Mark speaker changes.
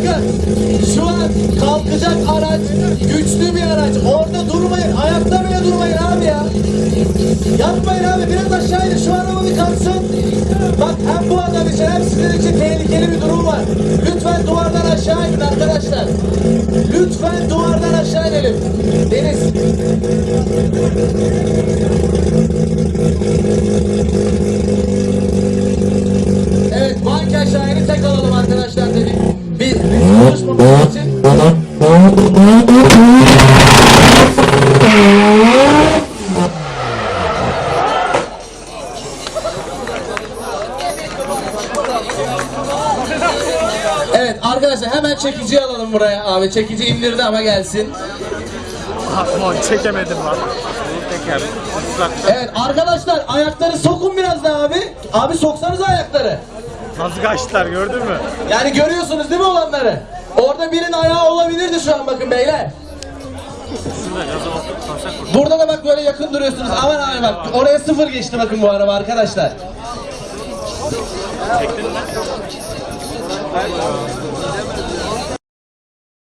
Speaker 1: Bakın şu an kalkacak araç güçlü bir araç. Orada durmayın. Ayakta bile durmayın abi ya. Yapmayın abi. Biraz aşağıya şu araba bir kalksın. Bak hem bu adam için hem sizin için tehlikeli bir durum var. Lütfen duvardan aşağı inin arkadaşlar. Lütfen duvardan aşağı inelim. Deniz. Evet banka aşağı inin tek alalım. Evet arkadaşlar hemen çekiciyi alalım buraya abi. Çekici indirdi ama gelsin.
Speaker 2: Aman çekemedim lan.
Speaker 1: Evet arkadaşlar ayakları sokun biraz daha abi. Abi soksanız ayakları.
Speaker 2: Nasıl kaçtılar gördün mü?
Speaker 1: Yani görüyorsunuz değil mi olanları? Orada birinin ayağı olabilirdi şu an bakın beyler. Burada da bak böyle yakın duruyorsunuz. Aman abi bak oraya sıfır geçti bakın bu araba arkadaşlar.
Speaker 2: Çektin mi?